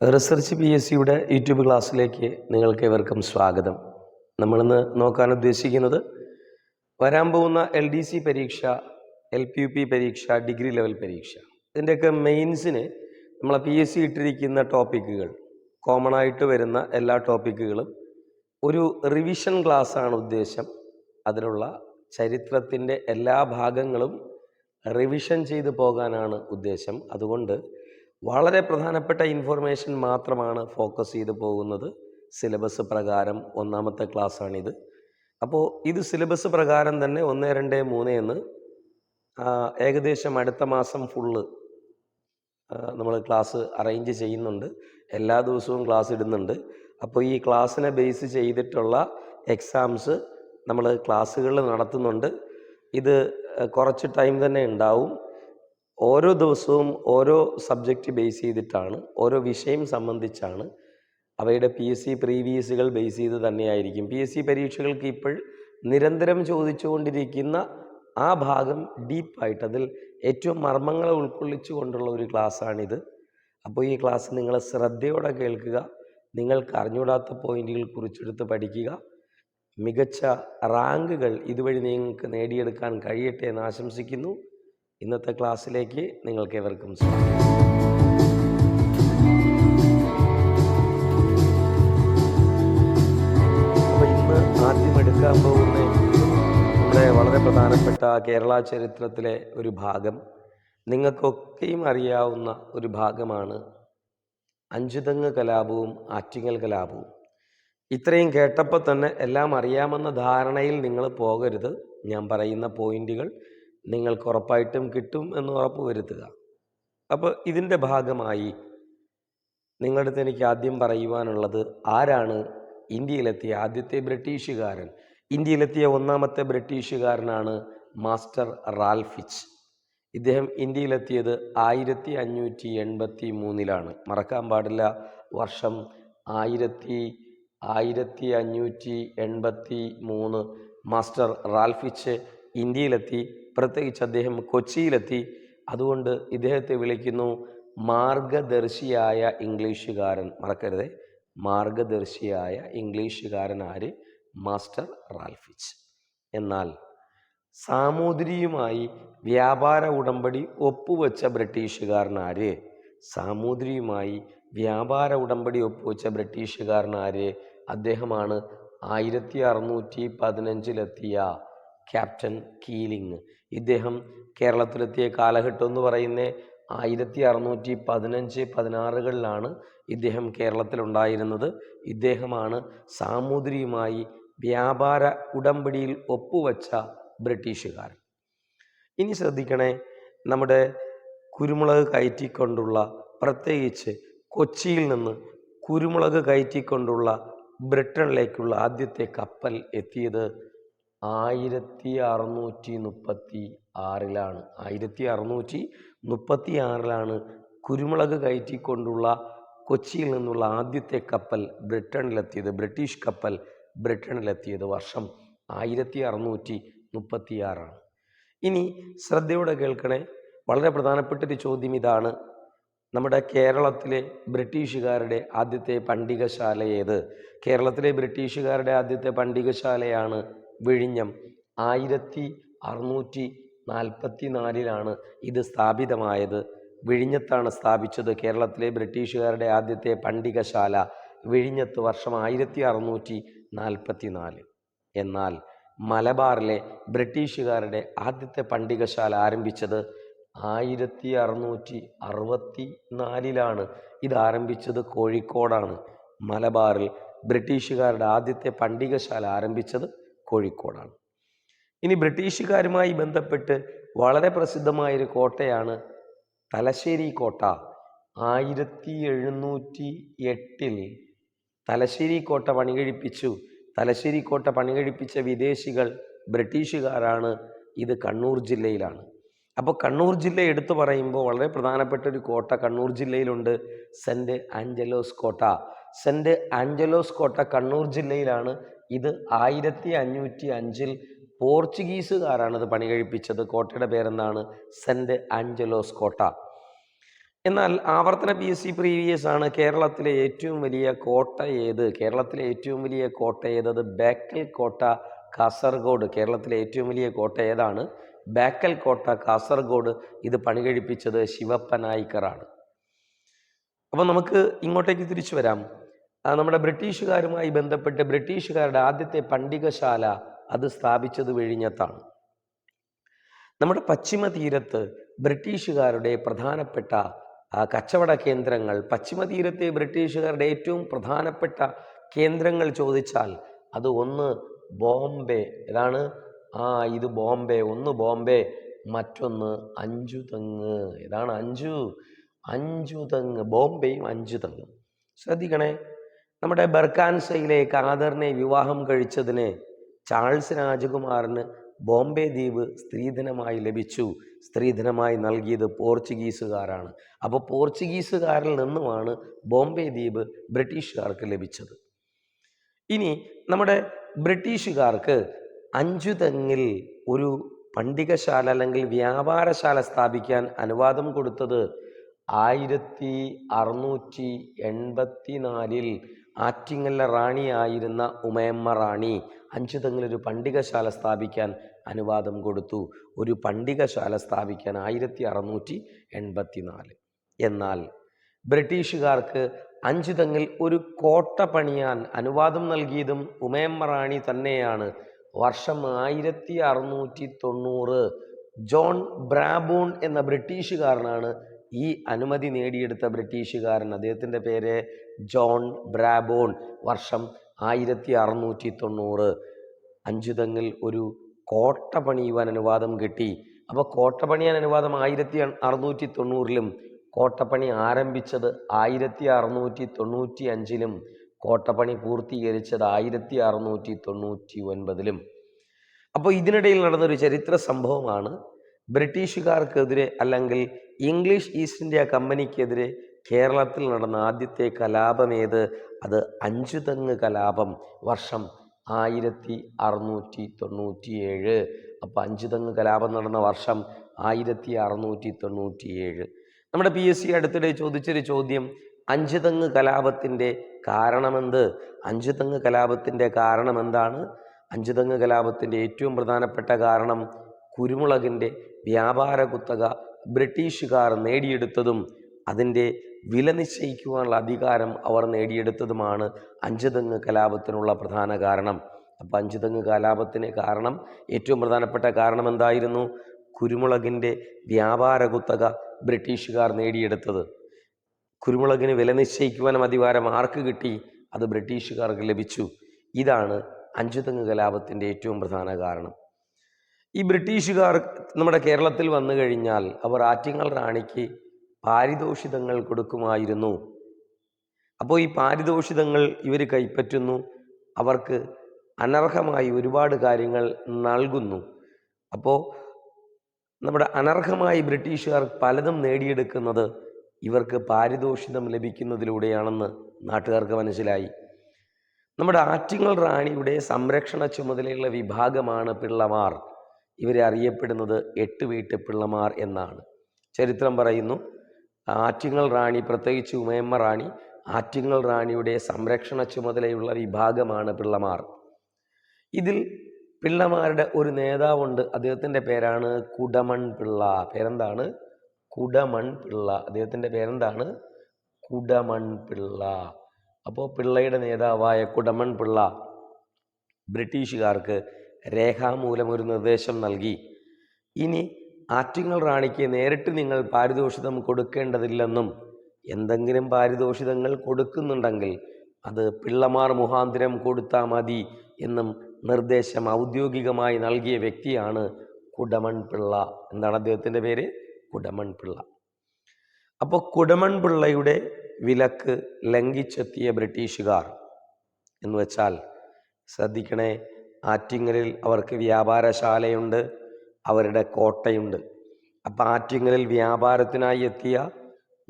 Research P S സിയുടെ YouTube ക്ലാസ്സിലേക്ക് നിങ്ങൾക്ക് ഏവർക്കും സ്വാഗതം. നമ്മളിന്ന് നോക്കാൻ ഉദ്ദേശിക്കുന്നത് വരാൻ പോകുന്ന എൽ ഡി സി പരീക്ഷ എൽ പി യു പി പരീക്ഷ ഡിഗ്രി ലെവൽ പരീക്ഷ. ഇതിന്റെയൊക്കെ മെയിൻസിന് നമ്മളെ പി എസ് സി ഇട്ടിരിക്കുന്ന ടോപ്പിക്കുകൾ കോമൺ ആയിട്ട് വരുന്ന എല്ലാ ടോപ്പിക്കുകളും ഒരു റിവിഷൻ ക്ലാസ് ആണ് ഉദ്ദേശം. അതിനുള്ള ചരിത്രത്തിന്റെ എല്ലാ ഭാഗങ്ങളും റിവിഷൻ ചെയ്തു പോകാനാണ് ഉദ്ദേശം. അതുകൊണ്ട് വളരെ പ്രധാനപ്പെട്ട ഇൻഫോർമേഷൻ മാത്രമാണ് ഫോക്കസ് ചെയ്ത് പോകുന്നത്. സിലബസ് പ്രകാരം ഒന്നാമത്തെ ക്ലാസ്സാണിത് അപ്പോൾ ഇത് സിലബസ് പ്രകാരം തന്നെ ഒന്ന് രണ്ട് മൂന്ന് എന്ന് ഏകദേശം അടുത്ത മാസം ഫുള്ള് നമ്മൾ ക്ലാസ് അറേഞ്ച് ചെയ്യുന്നുണ്ട്. എല്ലാ ദിവസവും ക്ലാസ് ഇടുന്നുണ്ട്. അപ്പോൾ ഈ ക്ലാസ്സിനെ ബേസ് ചെയ്തിട്ടുള്ള എക്സാംസ് നമ്മൾ ക്ലാസ്സുകളിൽ നടത്തുന്നുണ്ട്. ഇത് കുറച്ച് ടൈം തന്നെ ഉണ്ടാവും. ഓരോ ദിവസവും ഓരോ സബ്ജക്റ്റ് ബേസ് ചെയ്തിട്ടാണ് ഓരോ വിഷയം സംബന്ധിച്ചാണ് അവയുടെ പി എസ് സി പ്രീവിയസുകൾ ബേസ് ചെയ്ത് തന്നെയായിരിക്കും. പി എസ് സി പരീക്ഷകൾക്ക് ഇപ്പോൾ നിരന്തരം ചോദിച്ചുകൊണ്ടിരിക്കുന്ന ആ ഭാഗം ഡീപ്പായിട്ട് അതിൽ ഏറ്റവും മർമ്മങ്ങളെ ഉൾക്കൊള്ളിച്ചു കൊണ്ടുള്ള ഒരു ക്ലാസ്സാണിത് അപ്പോൾ ഈ ക്ലാസ് നിങ്ങൾ ശ്രദ്ധയോടെ കേൾക്കുക നിങ്ങൾക്ക് അറിഞ്ഞൂടാത്ത പോയിന്റുകൾ കുറിച്ചെടുത്ത് പഠിക്കുക. മികച്ച റാങ്കുകൾ ഇതുവഴി നിങ്ങൾക്ക് നേടിയെടുക്കാൻ കഴിയട്ടെ എന്ന് ആശംസിക്കുന്നു. ഇന്നത്തെ ക്ലാസ്സിലേക്ക് നിങ്ങൾക്ക് ഏവർക്കും സ്വാഗതം അപ്പോൾ ആദ്യം എടുക്കാൻ പോകുന്ന നമ്മുടെ വളരെ പ്രധാനപ്പെട്ട കേരള ചരിത്രത്തിലെ ഒരു ഭാഗം നിങ്ങൾക്കൊക്കെയും അറിയാവുന്ന ഒരു ഭാഗമാണ് അഞ്ചുതങ്ങ് കലാപവും ആറ്റിങ്ങൽ കലാപവും. ഇത്രയും കേട്ടപ്പോൾ തന്നെ എല്ലാം അറിയാമെന്ന ധാരണയിൽ നിങ്ങൾ പോകരുത്. ഞാൻ പറയുന്ന പോയിന്റുകൾ നിങ്ങൾക്ക് ഉറപ്പായിട്ടും കിട്ടും എന്ന് ഉറപ്പ് വരുത്തുക. അപ്പോൾ ഇതിന്റെ ഭാഗമായി നിങ്ങളുടെ അടുത്ത് എനിക്ക് ആദ്യം പറയുവാനുള്ളത് ആരാണ് ഇന്ത്യയിലെത്തിയ ആദ്യത്തെ ബ്രിട്ടീഷുകാരൻ? ഇന്ത്യയിലെത്തിയ ഒന്നാമത്തെ ബ്രിട്ടീഷുകാരനാണ് മാസ്റ്റർ റാൽഫിച്ച് ഇദ്ദേഹം ഇന്ത്യയിലെത്തിയത് ആയിരത്തി അഞ്ഞൂറ്റി എൺപത്തി മൂന്നിലാണ് മറക്കാൻ പാടില്ല വർഷം ആയിരത്തി ആയിരത്തി അഞ്ഞൂറ്റി എൺപത്തി മൂന്ന് മാസ്റ്റർ റാൽഫിച്ച് ഇന്ത്യയിലെത്തി പ്രത്യേകിച്ച് അദ്ദേഹം കൊച്ചിയിലെത്തി. അതുകൊണ്ട് ഇദ്ദേഹത്തെ വിളിക്കുന്നു മാർഗദർശിയായ ഇംഗ്ലീഷുകാരൻ. മറക്കരുതേ. മാർഗദർശിയായ ഇംഗ്ലീഷുകാരൻ ആര്? Master Ralph Fitch. എന്നാൽ സാമൂതിരിയുമായി വ്യാപാര ഉടമ്പടി ഒപ്പുവെച്ച ബ്രിട്ടീഷുകാരനാര് സാമൂതിരിയുമായി വ്യാപാര ഉടമ്പടി ഒപ്പുവെച്ച ബ്രിട്ടീഷുകാരനാര് അദ്ദേഹമാണ് ആയിരത്തി അറുന്നൂറ്റി പതിനഞ്ചിലെത്തിയ ക്യാപ്റ്റൻ കീലിംഗ്. ഇദ്ദേഹം കേരളത്തിലെത്തിയ കാലഘട്ടം എന്ന് പറയുന്ന ആയിരത്തി അറുന്നൂറ്റി പതിനഞ്ച് പതിനാറുകളിലാണ് ഇദ്ദേഹം കേരളത്തിലുണ്ടായിരുന്നത്. ഇദ്ദേഹമാണ് സാമൂതിരിയുമായി വ്യാപാര ഉടമ്പടിയിൽ ഒപ്പുവച്ച ബ്രിട്ടീഷുകാർ ഇനി ശ്രദ്ധിക്കണേ നമ്മുടെ കുരുമുളക് കയറ്റിക്കൊണ്ടുള്ള പ്രത്യേകിച്ച് കൊച്ചിയിൽ നിന്ന് കുരുമുളക് കയറ്റിക്കൊണ്ടുള്ള ബ്രിട്ടനിലേക്കുള്ള ആദ്യത്തെ കപ്പൽ എത്തിയത് ആയിരത്തി അറുന്നൂറ്റി മുപ്പത്തി ആറിലാണ് ആയിരത്തി അറുന്നൂറ്റി മുപ്പത്തി ആറിലാണ് കുരുമുളക് കയറ്റിക്കൊണ്ടുള്ള കൊച്ചിയിൽ നിന്നുള്ള ആദ്യത്തെ കപ്പൽ ബ്രിട്ടനിലെത്തിയത് ബ്രിട്ടീഷ് കപ്പൽ ബ്രിട്ടനിലെത്തിയത് വർഷം ആയിരത്തി അറുന്നൂറ്റി മുപ്പത്തി ആറാണ് ഇനി ശ്രദ്ധയോടെ കേൾക്കണേ. വളരെ പ്രധാനപ്പെട്ട ഒരു ചോദ്യം ഇതാണ്. നമ്മുടെ കേരളത്തിലെ ബ്രിട്ടീഷുകാരുടെ ആദ്യത്തെ പണ്ഡികശാല ഏത്? കേരളത്തിലെ ബ്രിട്ടീഷുകാരുടെ ആദ്യത്തെ പണ്ടികശാലയാണ് വിഴിഞ്ഞം. ആയിരത്തി അറുന്നൂറ്റി നാൽപ്പത്തി നാലിലാണ് ഇത് സ്ഥാപിതമായത്. വിഴിഞ്ഞത്താണ് സ്ഥാപിച്ചത് കേരളത്തിലെ ബ്രിട്ടീഷുകാരുടെ ആദ്യത്തെ പണ്ഡികശാല വിഴിഞ്ഞത്ത് വർഷം ആയിരത്തി അറുന്നൂറ്റി നാൽപ്പത്തി നാല് എന്നാൽ മലബാറിലെ ബ്രിട്ടീഷുകാരുടെ ആദ്യത്തെ പണ്ഡികശാല ആരംഭിച്ചത് ആയിരത്തി അറുന്നൂറ്റി അറുപത്തി നാലിലാണ് ഇത് ആരംഭിച്ചത് കോഴിക്കോടാണ്. മലബാറിൽ ബ്രിട്ടീഷുകാരുടെ ആദ്യത്തെ പണ്ഡികശാല ആരംഭിച്ചത് കോഴിക്കോടാണ്. ഇനി ബ്രിട്ടീഷുകാരുമായി ബന്ധപ്പെട്ട് വളരെ പ്രസിദ്ധമായൊരു കോട്ടയാണ് തലശ്ശേരി കോട്ട. ആയിരത്തി എഴുന്നൂറ്റി എട്ടിൽ തലശ്ശേരി കോട്ട പണികഴിപ്പിച്ചു. തലശ്ശേരി കോട്ട പണികഴിപ്പിച്ച വിദേശികൾ ബ്രിട്ടീഷുകാരാണ്. ഇത് കണ്ണൂർ ജില്ലയിലാണ്. അപ്പോൾ കണ്ണൂർ ജില്ല എടുത്തു പറയുമ്പോൾ വളരെ പ്രധാനപ്പെട്ട ഒരു കോട്ട കണ്ണൂർ ജില്ലയിലുണ്ട്. സെന്റ് ആഞ്ചലോസ് കോട്ട. സെന്റ് ആഞ്ചലോസ് കോട്ട കണ്ണൂർ ജില്ലയിലാണ്. ഇത് ആയിരത്തി അഞ്ഞൂറ്റി അഞ്ചിൽ പോർച്ചുഗീസുകാരാണ് പണി കഴിപ്പിച്ചത് കോട്ടയുടെ പേരെന്താണ്? സെന്റ് ആഞ്ചലോസ് കോട്ട. എന്നാൽ ആവർത്തന പി എസ് സി പ്രീവിയസ് ആണ്. കേരളത്തിലെ ഏറ്റവും വലിയ കോട്ട ഏത്? കേരളത്തിലെ ഏറ്റവും വലിയ കോട്ട ഏത് അത് ബേക്കൽ കോട്ട കാസർഗോഡ്. കേരളത്തിലെ ഏറ്റവും വലിയ കോട്ട ഏതാണ്? ബേക്കൽ കോട്ട കാസർഗോഡ്. ഇത് പണി കഴിപ്പിച്ചത് ശിവപ്പ നായിക്കറാണ് അപ്പോൾ നമുക്ക് ഇങ്ങോട്ടേക്ക് തിരിച്ചു വരാം. നമ്മുടെ ബ്രിട്ടീഷുകാരുമായി ബന്ധപ്പെട്ട് ബ്രിട്ടീഷുകാരുടെ ആദ്യത്തെ പണ്ഡികശാല അത് സ്ഥാപിച്ചത് വിഴിഞ്ഞത്താണ്. നമ്മുടെ പശ്ചിമ തീരത്ത് ബ്രിട്ടീഷുകാരുടെ പ്രധാനപ്പെട്ട കച്ചവട കേന്ദ്രങ്ങൾ പശ്ചിമ തീരത്തെ ബ്രിട്ടീഷുകാരുടെ ഏറ്റവും പ്രധാനപ്പെട്ട കേന്ദ്രങ്ങൾ ചോദിച്ചാൽ അത് ഒന്ന് ബോംബെ. ഏതാണ്? ആ ഇത് ബോംബെ. ഒന്ന് ബോംബെ മറ്റൊന്ന് അഞ്ചു തെങ്ങ് ഏതാണ്? അഞ്ചു. അഞ്ചു തെങ്ങ് ബോംബെയും അഞ്ചു തെങ്ങും ശ്രദ്ധിക്കണേ. നമ്മുടെ ബർക്കാൻസയിലെ കാദറിനെ വിവാഹം കഴിച്ചതിന് ചാൾസ് രാജകുമാറിന് ബോംബെ ദ്വീപ് സ്ത്രീധനമായി ലഭിച്ചു. സ്ത്രീധനമായി നൽകിയത് പോർച്ചുഗീസുകാരാണ്. അപ്പോൾ പോർച്ചുഗീസുകാരിൽ നിന്നുമാണ് ബോംബെ ദ്വീപ് ബ്രിട്ടീഷുകാർക്ക് ലഭിച്ചത്. ഇനി നമ്മുടെ ബ്രിട്ടീഷുകാർക്ക് അഞ്ചു തെങ്ങിൽ ഒരു പണ്ഡികശാല അല്ലെങ്കിൽ വ്യാപാരശാല സ്ഥാപിക്കാൻ അനുവാദം കൊടുത്തത് ആയിരത്തി അറുന്നൂറ്റി എൺപത്തി നാലിൽ ആറ്റിങ്ങലിലെ റാണിയായിരുന്ന ഉമയമ്മ റാണി അഞ്ചു ഒരു പണ്ടികശാല സ്ഥാപിക്കാൻ അനുവാദം കൊടുത്തു. ഒരു പണ്ഡികശാല സ്ഥാപിക്കാൻ ആയിരത്തി അറുന്നൂറ്റി എൺപത്തി നാല് എന്നാൽ ബ്രിട്ടീഷുകാർക്ക് അഞ്ചുതങ്ങിൽ ഒരു കോട്ട പണിയാൻ അനുവാദം നൽകിയതും ഉമയമ്മ റാണി തന്നെയാണ്. വർഷം ആയിരത്തി അറുന്നൂറ്റി തൊണ്ണൂറ് ജോൺ ബ്രാബൂൺ എന്ന ബ്രിട്ടീഷുകാരനാണ് ഈ അനുമതി നേടിയെടുത്ത ബ്രിട്ടീഷുകാരൻ. അദ്ദേഹത്തിന്റെ പേര് ജോൺ ബ്രാബോൺ വർഷം ആയിരത്തി അറുന്നൂറ്റി തൊണ്ണൂറ് അഞ്ചുതങ്ങിൽ ഒരു കോട്ട പണിയുവാൻ അനുവാദം കിട്ടി. അപ്പോൾ കോട്ട പണിയാൻ അനുവാദം ആയിരത്തി അറുന്നൂറ്റി തൊണ്ണൂറിലും കോട്ടപ്പണി ആരംഭിച്ചത് ആയിരത്തി അറുന്നൂറ്റി തൊണ്ണൂറ്റി അഞ്ചിലും കോട്ടപ്പണി പൂർത്തീകരിച്ചത് ആയിരത്തി അറുന്നൂറ്റി തൊണ്ണൂറ്റി ഒൻപതിലും അപ്പോൾ ഇതിനിടയിൽ നടന്നൊരു ചരിത്ര സംഭവമാണ് ബ്രിട്ടീഷുകാർക്കെതിരെ അല്ലെങ്കിൽ ഇംഗ്ലീഷ് ഈസ്റ്റ് ഇന്ത്യ കമ്പനിക്കെതിരെ കേരളത്തിൽ നടന്ന ആദ്യത്തെ കലാപം കലാപമേത് അത് അഞ്ചുതെങ്ങ് കലാപം. വർഷം ആയിരത്തി അറുന്നൂറ്റി തൊണ്ണൂറ്റിയേഴ് അപ്പോൾ അഞ്ചുതെങ്ങ് കലാപം നടന്ന വർഷം ആയിരത്തി അറുന്നൂറ്റി തൊണ്ണൂറ്റിയേഴ് നമ്മുടെ പി എസ് സി അടുത്തിടെ ചോദിച്ചൊരു ചോദ്യം. അഞ്ചുതെങ്ങ് കലാപത്തിന്റെ കാരണമെന്ത്? അഞ്ചുതെങ്ങ് കലാപത്തിന്റെ കാരണം എന്താണ് അഞ്ചുതെങ്ങ് കലാപത്തിന്റെ ഏറ്റവും പ്രധാനപ്പെട്ട കാരണം? കുരുമുളകിന്റെ വ്യാപാര കുത്തക ബ്രിട്ടീഷുകാർ നേടിയെടുത്തതും അതിന്റെ വില നിശ്ചയിക്കുവാനുള്ള അധികാരം അവർ നേടിയെടുത്തതുമാണ് അഞ്ചുതെങ്ങ് കലാപത്തിനുള്ള പ്രധാന കാരണം. അപ്പം അഞ്ചുതെങ്ങ് കലാപത്തിന് കാരണം ഏറ്റവും പ്രധാനപ്പെട്ട കാരണം എന്തായിരുന്നു? കുരുമുളകിന്റെ വ്യാപാര കുത്തക ബ്രിട്ടീഷുകാർ നേടിയെടുത്തത്. കുരുമുളകിന് വില നിശ്ചയിക്കുവാനും അധികാരം ആർക്ക് കിട്ടി? അത് ബ്രിട്ടീഷുകാർക്ക് ലഭിച്ചു. ഇതാണ് അഞ്ചുതെങ്ങ് കലാപത്തിന്റെ ഏറ്റവും പ്രധാന കാരണം. ഈ ബ്രിട്ടീഷുകാർ നമ്മുടെ കേരളത്തിൽ വന്നു കഴിഞ്ഞാൽ അവർ ആറ്റിങ്ങൽ റാണിക്ക് പാരിതോഷിതങ്ങൾ കൊടുക്കുമായിരുന്നു. അപ്പോൾ ഈ പാരിതോഷിതങ്ങൾ ഇവർ കൈപ്പറ്റുന്നു. അവർക്ക് അനർഹമായി ഒരുപാട് കാര്യങ്ങൾ നൽകുന്നു. അപ്പോൾ നമ്മുടെ അനർഹമായി ബ്രിട്ടീഷുകാർ പലതും നേടിയെടുക്കുന്നത് ഇവർക്ക് പാരിതോഷിതം ലഭിക്കുന്നതിലൂടെയാണെന്ന് നാട്ടുകാർക്ക് മനസ്സിലായി. നമ്മുടെ ആറ്റിങ്ങൽ റാണിയുടെ സംരക്ഷണ ചുമതലയുള്ള വിഭാഗമാണ് പിള്ളമാർ. ഇവരെ അറിയപ്പെടുന്നത് എട്ട് വീട്ട് പിള്ളമാർ എന്നാണ്. ചരിത്രം പറയുന്നു. ആറ്റിങ്ങൽ റാണി പ്രത്യേകിച്ച് ഉമയമ്മ റാണി ആറ്റിങ്ങൽ റാണിയുടെ സംരക്ഷണ ചുമതലയുള്ള വിഭാഗമാണ് പിള്ളമാർ. ഇതിൽ പിള്ളമാരുടെ ഒരു നേതാവുണ്ട് അദ്ദേഹത്തിന്റെ പേരാണ് കുടമൺ പിള്ള. പേരെന്താണ്? കുടമൺ പിള്ള. അദ്ദേഹത്തിന്റെ പേരെന്താണ്? കുടമൺ പിള്ള. അപ്പോൾ പിള്ളയുടെ നേതാവായ കുടമൺ പിള്ള ബ്രിട്ടീഷുകാർക്ക് രേഖാമൂലം ഒരു നിർദ്ദേശം നൽകി. ഇനി ആറ്റിങ്ങൽ റാണിക്ക് നേരിട്ട് നിങ്ങൾ പാരിതോഷിതം കൊടുക്കേണ്ടതില്ലെന്നും എന്തെങ്കിലും പാരിതോഷിതങ്ങൾ കൊടുക്കുന്നുണ്ടെങ്കിൽ അത് പിള്ളമാർ മുഖാന്തരം കൊടുത്താൽ മതി എന്നും നിർദ്ദേശം ഔദ്യോഗികമായി നൽകിയ വ്യക്തിയാണ് കുടമൺ പിള്ള എന്താണ് അദ്ദേഹത്തിന്റെ പേര്. കുടമൺ പിള്ള അപ്പോൾ കുടമൺ പിള്ളയുടെ വിലക്ക് ലംഘിച്ചെത്തിയ ബ്രിട്ടീഷുകാർ എന്ന് വെച്ചാൽ ശ്രദ്ധിക്കണേ ആറ്റിങ്ങലിൽ അവർക്ക് വ്യാപാരശാലയുണ്ട്. അവരുടെ കോട്ടയുണ്ട്. അപ്പം ആറ്റിങ്ങലിൽ വ്യാപാരത്തിനായി എത്തിയ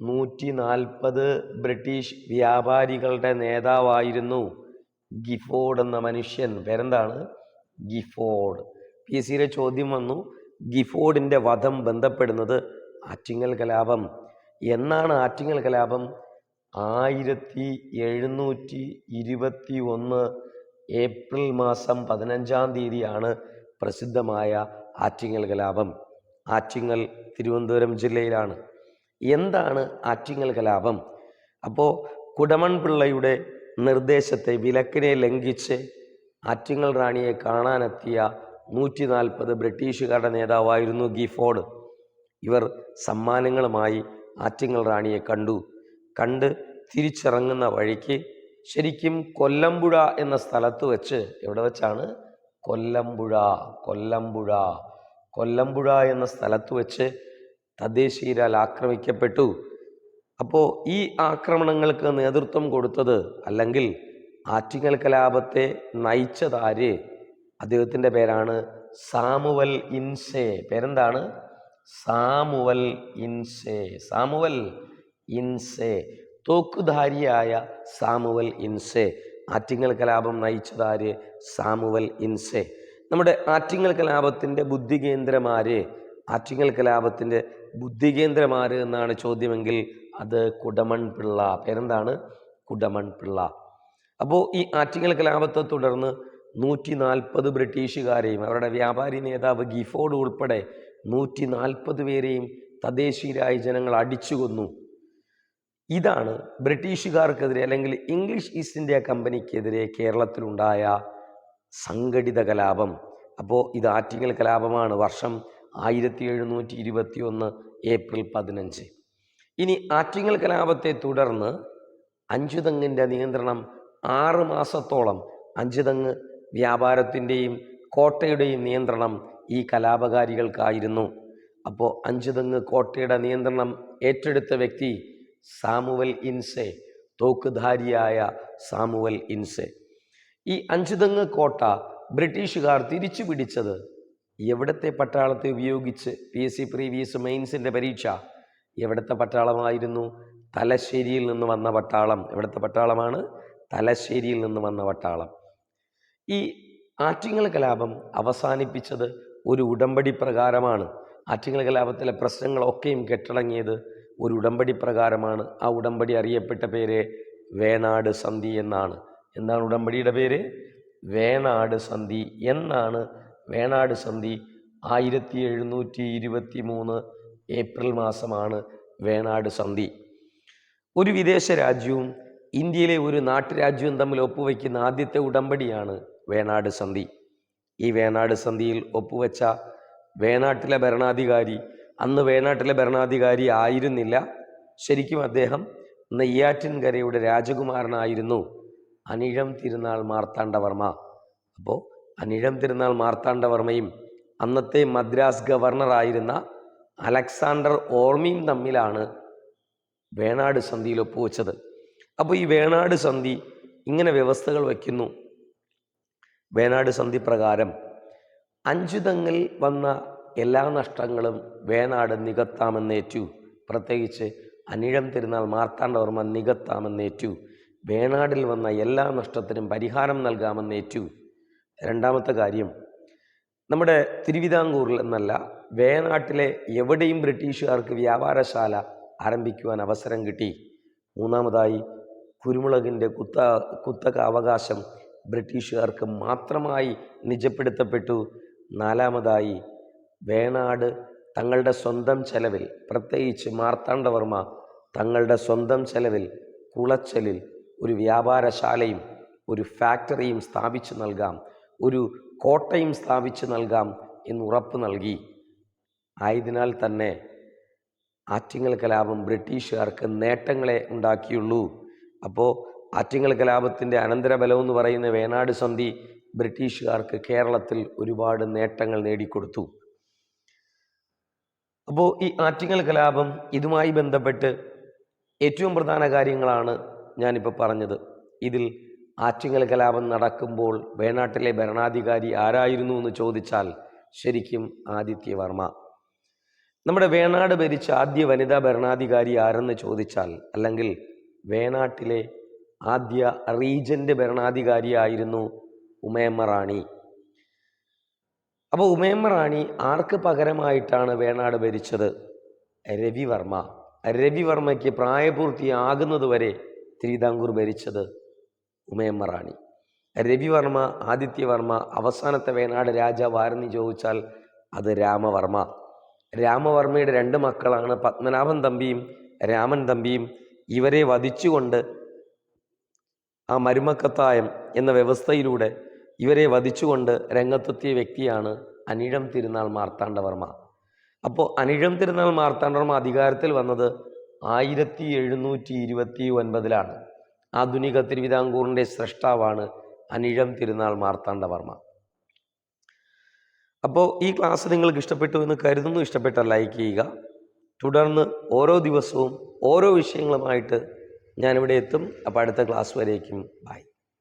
നൂറ്റി നാൽപ്പത് ബ്രിട്ടീഷ് വ്യാപാരികളുടെ നേതാവായിരുന്നു ഗിഫോർഡ് എന്ന മനുഷ്യൻ. പേരെന്താണ്? ഗിഫോർഡ്. പി സിയിലെ ചോദ്യം വന്നു. ഗിഫോർഡിന്റെ വധം ബന്ധപ്പെടുന്നത് ആറ്റിങ്ങൽ കലാപം. എന്നാണ് ആറ്റിങ്ങൽ കലാപം? ആയിരത്തി എഴുന്നൂറ്റി ഇരുപത്തി ഒന്ന് ഏപ്രിൽ മാസം പതിനഞ്ചാം തീയതിയാണ് പ്രസിദ്ധമായ ആറ്റിങ്ങൽ കലാപം. ആറ്റിങ്ങൽ തിരുവനന്തപുരം ജില്ലയിലാണ്. എന്താണ് ആറ്റിങ്ങൽ കലാപം? അപ്പോൾ കുടമൺ പിള്ളയുടെ നിർദ്ദേശത്തെ വിലക്കിനെ ലംഘിച്ച് ആറ്റിങ്ങൽ റാണിയെ കാണാനെത്തിയ നൂറ്റി നാൽപ്പത് ബ്രിട്ടീഷുകാരുടെ നേതാവായിരുന്നു ഗിഫോർഡ് ഇവർ സമ്മാനങ്ങളുമായി ആറ്റിങ്ങൽ റാണിയെ കണ്ടു. കണ്ട് തിരിച്ചിറങ്ങുന്ന വഴിക്ക് ശരിക്കും കൊല്ലമ്പുഴ എന്ന സ്ഥലത്ത് വെച്ച് എവിടെ വെച്ചാണ്? കൊല്ലമ്പുഴ കൊല്ലമ്പുഴ. കൊല്ലമ്പുഴ എന്ന സ്ഥലത്ത് വെച്ച് തദ്ദേശീയരാൽ ആക്രമിക്കപ്പെട്ടു. അപ്പോൾ ഈ ആക്രമണങ്ങൾക്ക് നേതൃത്വം കൊടുത്തത് അല്ലെങ്കിൽ ആറ്റിങ്ങൽ കലാപത്തെ നയിച്ചതാര്? അദ്ദേഹത്തിന്റെ പേരാണ് സാമുവൽ ഇൻസെ. പേരെന്താണ്? Samuel Ince. Samuel Ince. തോക്കുധാരിയായ Samuel Ince. Attingal കലാപം നയിച്ചതാര്? സാമുവൽ ഇൻസെ. നമ്മുടെ ആറ്റിങ്ങൽ കലാപത്തിന്റെ ബുദ്ധികേന്ദ്രമാര് ആറ്റിങ്ങൽ കലാപത്തിന്റെ ബുദ്ധികേന്ദ്രമാര് എന്നാണ് ചോദ്യമെങ്കിൽ അത് കുടമൺ പിള്ള. പേരെന്താണ്? കുടമൺ പിള്ള. അപ്പോൾ ഈ ആറ്റിങ്ങൽ കലാപത്തെ തുടർന്ന് നൂറ്റി നാൽപ്പത് ബ്രിട്ടീഷുകാരെയും അവരുടെ വ്യാപാരി നേതാവ് ഗിഫോർഡ് ഉൾപ്പെടെ നൂറ്റി നാൽപ്പത് പേരെയും തദ്ദേശീയരായ ജനങ്ങൾ അടിച്ചു കൊന്നു ഇതാണ് ബ്രിട്ടീഷുകാർക്കെതിരെ അല്ലെങ്കിൽ ഇംഗ്ലീഷ് ഈസ്റ്റ് ഇന്ത്യ കമ്പനിക്കെതിരെ കേരളത്തിലുണ്ടായ സംഘടിത കലാപം. അപ്പോൾ ഇത് ആറ്റിങ്ങൽ കലാപമാണ്. വർഷം ആയിരത്തി എഴുന്നൂറ്റി ഇരുപത്തി ഒന്ന് ഏപ്രിൽ പതിനഞ്ച്. ഇനി ആറ്റിങ്ങൽ കലാപത്തെ തുടർന്ന് അഞ്ചുതങ്ങിന്റെ നിയന്ത്രണം ആറ് മാസത്തോളം അഞ്ചുതങ്ങ് വ്യാപാരത്തിന്റെയും കോട്ടയുടെയും നിയന്ത്രണം ഈ കലാപകാരികൾക്കായിരുന്നു. അപ്പോൾ അഞ്ചുതങ്ങ് കോട്ടയുടെ നിയന്ത്രണം ഏറ്റെടുത്ത വ്യക്തി സാമുവൽ ഇൻസെ തോക്കുധാരിയായ സാമുവൽ ഇൻസെ. ഈ അഞ്ചുതങ്ങ് കോട്ട ബ്രിട്ടീഷുകാർ തിരിച്ചു പിടിച്ചത് എവിടത്തെ പട്ടാളത്തെ ഉപയോഗിച്ച്? പി എസ് സി പ്രീവിയസ് മെയിൻസിന്റെ പരീക്ഷ. എവിടത്തെ പട്ടാളമായിരുന്നു? തലശ്ശേരിയിൽ നിന്ന് വന്ന പട്ടാളം. എവിടത്തെ പട്ടാളമാണ്? തലശ്ശേരിയിൽ നിന്ന് വന്ന പട്ടാളം. ഈ ആറ്റിങ്ങൽ കലാപം അവസാനിപ്പിച്ചത് ഒരു ഉടമ്പടി പ്രകാരമാണ്. ആറ്റിങ്ങൽ കലാപത്തിലെ പ്രശ്നങ്ങളൊക്കെയും കെട്ടടങ്ങിയത് ഒരു ഉടമ്പടി പ്രകാരമാണ്. ആ ഉടമ്പടി അറിയപ്പെട്ട പേര് വേണാട് സന്ധി എന്നാണ്. എന്താണ് ഉടമ്പടിയുടെ പേര്? വേണാട് സന്ധി എന്നാണ്. വേണാട് സന്ധി ആയിരത്തി എഴുന്നൂറ്റി ഇരുപത്തി മൂന്ന് ഏപ്രിൽ മാസമാണ് വേണാട് സന്ധി. ഒരു വിദേശ രാജ്യവും ഇന്ത്യയിലെ ഒരു നാട്ടുരാജ്യവും തമ്മിൽ ഒപ്പുവയ്ക്കുന്ന ആദ്യത്തെ ഉടമ്പടിയാണ് വേണാട് സന്ധി. ഈ വേണാട് സന്ധിയിൽ ഒപ്പുവെച്ച വേണാട്ടിലെ ഭരണാധികാരി അന്ന് വേണാട്ടിലെ ഭരണാധികാരി ആയിരുന്നില്ല. ശരിക്കും അദ്ദേഹം നെയ്യാറ്റിൻകരയുടെ രാജകുമാരനായിരുന്നു. അനിഴം തിരുനാൾ മാർത്താണ്ഡവർമ്മ. അപ്പോൾ അനിഴം തിരുനാൾ മാർത്താണ്ഡവർമ്മയും അന്നത്തെ മദ്രാസ് ഗവർണറായിരുന്ന അലക്സാണ്ടർ ഓർമിയും തമ്മിലാണ് വേണാട് സന്ധിയിൽ ഒപ്പുവെച്ചത്. അപ്പോൾ ഈ വേണാട് സന്ധി ഇങ്ങനെ വ്യവസ്ഥകൾ വയ്ക്കുന്നു. വേണാട് സന്ധി പ്രകാരം അഞ്ചുതങ്ങിൽ വന്ന എല്ലാ നഷ്ടങ്ങളും വേണാട് നികത്താമെന്നേറ്റു. പ്രത്യേകിച്ച് അനിഴം തിരുനാൾ മാർത്താണ്ഡവർമ്മ നികത്താമെന്നേറ്റു. വേണാടിൽ വന്ന എല്ലാ നഷ്ടത്തിനും പരിഹാരം നൽകാമെന്നേറ്റു. രണ്ടാമത്തെ കാര്യം നമ്മുടെ തിരുവിതാംകൂറിൽ എന്നല്ല വേണാട്ടിലെ എവിടെയും ബ്രിട്ടീഷുകാർക്ക് വ്യാപാരശാല ആരംഭിക്കുവാൻ അവസരം കിട്ടി. മൂന്നാമതായി കുരുമുളകിന്റെ കുത്ത കുത്തക അവകാശം ബ്രിട്ടീഷുകാർക്ക് മാത്രമായി നിജപ്പെടുത്തപ്പെട്ടു. നാലാമതായി വേണാട് തങ്ങളുടെ സ്വന്തം ചെലവിൽ പ്രത്യേകിച്ച് മാർത്താണ്ഡവർമ്മ തങ്ങളുടെ സ്വന്തം ചെലവിൽ കുളച്ചലിൽ ഒരു വ്യാപാരശാലയും ഒരു ഫാക്ടറിയും സ്ഥാപിച്ചു നൽകാം ഒരു കോട്ടയും സ്ഥാപിച്ചു നൽകാം എന്ന് ഉറപ്പ് നൽകി. ആയതിനാൽ തന്നെ ആറ്റിങ്ങൽ കലാപം ബ്രിട്ടീഷുകാർക്ക് നേട്ടങ്ങളെ ഉണ്ടാക്കിയുള്ളൂ. അപ്പോൾ ആറ്റിങ്ങൽ കലാപത്തിന്റെ അനന്തരബലം എന്ന് പറയുന്ന വേണാട് സന്ധി ബ്രിട്ടീഷുകാർക്ക് കേരളത്തിൽ ഒരുപാട് നേട്ടങ്ങൾ നേടിക്കൊടുത്തു. അപ്പോൾ ഈ ആറ്റിങ്ങൽ കലാപം ഇതുമായി ബന്ധപ്പെട്ട് ഏറ്റവും പ്രധാന കാര്യങ്ങളാണ് ഞാനിപ്പോൾ പറഞ്ഞത്. ഇതിൽ ആറ്റിങ്ങൽ കലാപം നടക്കുമ്പോൾ വേണാട്ടിലെ ഭരണാധികാരി ആരായിരുന്നു എന്ന് ചോദിച്ചാൽ ശരിക്കും ആദിത്യവർമ്മ നമ്മുടെ വേണാട് ഭരിച്ച ആദ്യ വനിതാ ഭരണാധികാരി ആരെന്ന് ചോദിച്ചാൽ അല്ലെങ്കിൽ വേണാട്ടിലെ ആദ്യ റീജന്റ് ഭരണാധികാരിയായിരുന്നു ഉമയമ്മ റാണി. അപ്പോൾ ഉമയമ്മ റാണി ആർക്ക് പകരമായിട്ടാണ് വേണാട് ഭരിച്ചത്? രവിവർമ്മ രവിവർമ്മയ്ക്ക് പ്രായപൂർത്തിയാകുന്നതുവരെ തിരുവിതാംകൂർ ഭരിച്ചത് ഉമയമ്മ റാണി. രവിവർമ്മ ആദിത്യവർമ്മ അവസാനത്തെ വേണാട് രാജാവാരെന്ന് ചോദിച്ചാൽ അത് രാമവർമ്മ. രാമവർമ്മയുടെ രണ്ട് മക്കളാണ് പത്മനാഭൻ തമ്പിയും രാമൻ തമ്പിയും. ഇവരെ വധിച്ചുകൊണ്ട് ആ മരുമക്കത്തായം എന്ന വ്യവസ്ഥയിലൂടെ ഇവരെ വധിച്ചുകൊണ്ട് രംഗത്തെത്തിയ വ്യക്തിയാണ് അനിഴം തിരുനാൾ മാർത്താണ്ഡവർമ്മ. അപ്പോൾ അനിഴം തിരുനാൾ മാർത്താണ്ഡവർമ്മ അധികാരത്തിൽ വന്നത് ആയിരത്തി എഴുന്നൂറ്റി ഇരുപത്തി ഒൻപതിലാണ് ആധുനിക തിരുവിതാംകൂറിന്റെ സ്രഷ്ടാവാണ് അനിഴം തിരുനാൾ മാർത്താണ്ഡവർമ്മ. അപ്പോൾ ഈ ക്ലാസ് നിങ്ങൾക്ക് ഇഷ്ടപ്പെട്ടു എന്ന് കരുതുന്നു. ഇഷ്ടപ്പെട്ട ലൈക്ക് ചെയ്യുക. തുടർന്ന് ഓരോ ദിവസവും ഓരോ വിഷയങ്ങളുമായിട്ട് ഞാനിവിടെ എത്തും. അപ്പോൾ അടുത്ത ക്ലാസ് വരേക്കും. ബൈ.